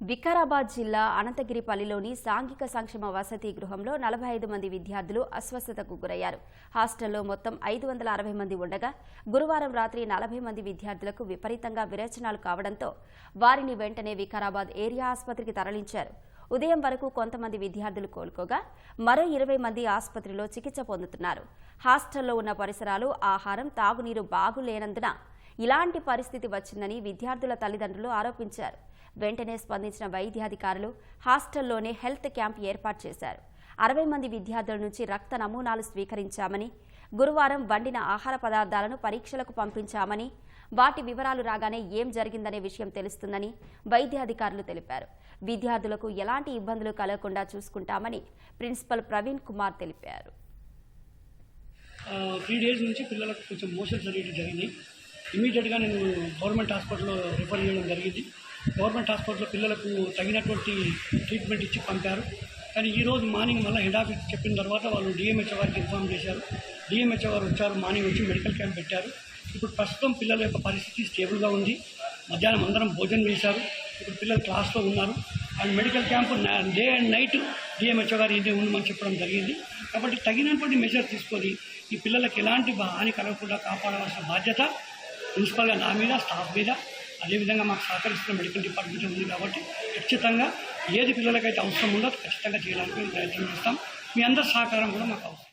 వికారాబాద్ జిల్లా అనంతగిరిపల్లిలోని సాంఘిక సంక్షేమ వసతి గృహంలో నలభై ఐదు మంది విద్యార్థులు అస్వస్థతకు గురయ్యారు. హాస్టల్లో మొత్తం ఐదు వందల అరవై మంది ఉండగా గురువారం రాత్రి నలభై మంది విద్యార్థులకు విపరీతంగా విరేచనాలు కావడంతో వారిని వెంటనే వికారాబాద్ ఏరియా ఆసుపత్రికి తరలించారు. ఉదయం వరకు కొంతమంది విద్యార్థులు కోలుకోగా మరో ఇరవై మంది ఆసుపత్రిలో చికిత్స పొందుతున్నారు. హాస్టల్లో ఉన్న పరిసరాలు ఆహారం తాగునీరు బాగులేనందున ఇలాంటి పరిస్థితి వచ్చిందని విద్యార్థుల తల్లిదండ్రులు ఆరోపించారు. వెంటనే స్పందించిన వైద్యాధికారులు హాస్టల్లోనే హెల్త్ క్యాంప్ ఏర్పాటు చేశారు. అరవై మంది విద్యార్థుల నుంచి రక్త నమూనాలు స్వీకరించామని గురువారం వండిన ఆహార పదార్థాలను పరీక్షలకు పంపించామని వాటి వివరాలు రాగానే ఏం జరిగిందనే విషయం తెలుస్తుందని వైద్యాధికారులు తెలిపారు. విద్యార్థులకు ఎలాంటి ఇబ్బందులు కలగకుండా చూసుకుంటామని ప్రిన్సిపల్ ప్రవీణ్ కుమార్ తెలిపారు. త్రీ డేస్ నుంచి పిల్లలకు కొంచెం మోషన్స్ అనేవి జరిగినాయి. ఇమీడియట్గా నేను గవర్నమెంట్ హాస్పిటల్లో రిఫర్ చేయడం జరిగింది. గవర్నమెంట్ హాస్పిటల్లో పిల్లలకు తగినటువంటి ట్రీట్మెంట్ ఇచ్చి పంపారు. కానీ ఈరోజు మార్నింగ్ మళ్ళీ హెడ్ ఆఫీస్ చెప్పిన తర్వాత వాళ్ళు డిఎంహెచ్ఓ వారికి ఇన్ఫామ్ చేశారు. డిఎంహెచ్ఓ వారు వచ్చారు మార్నింగ్ వచ్చి మెడికల్ క్యాంప్ పెట్టారు. ఇప్పుడు ప్రస్తుతం పిల్లల యొక్క పరిస్థితి స్టేబుల్గా ఉంది. మధ్యాహ్నం అందరం భోజనం చేశారు. ఇప్పుడు పిల్లలు క్లాస్లో ఉన్నారు. And medical camp day and night DMHO గారు ఇదే ఉండమని చెప్పడం జరిగింది. కాబట్టి తగినటువంటి మెజర్ తీసుకొని ఈ పిల్లలకు ఎలాంటి హాని కలగకుండా కాపాడవలసిన బాధ్యత ప్రిన్సిపల్గా నా మీద స్టాఫ్ మీద అదేవిధంగా మాకు సహకరిస్తున్న మెడికల్ డిపార్ట్మెంట్ ఉంది కాబట్టి ఖచ్చితంగా ఏది పిల్లలకైతే అవసరం ఉందో ఖచ్చితంగా చేయడానికి ప్రయత్నం చేస్తాం. మీ అందరి సహకారం కూడా మాకు అవసరం.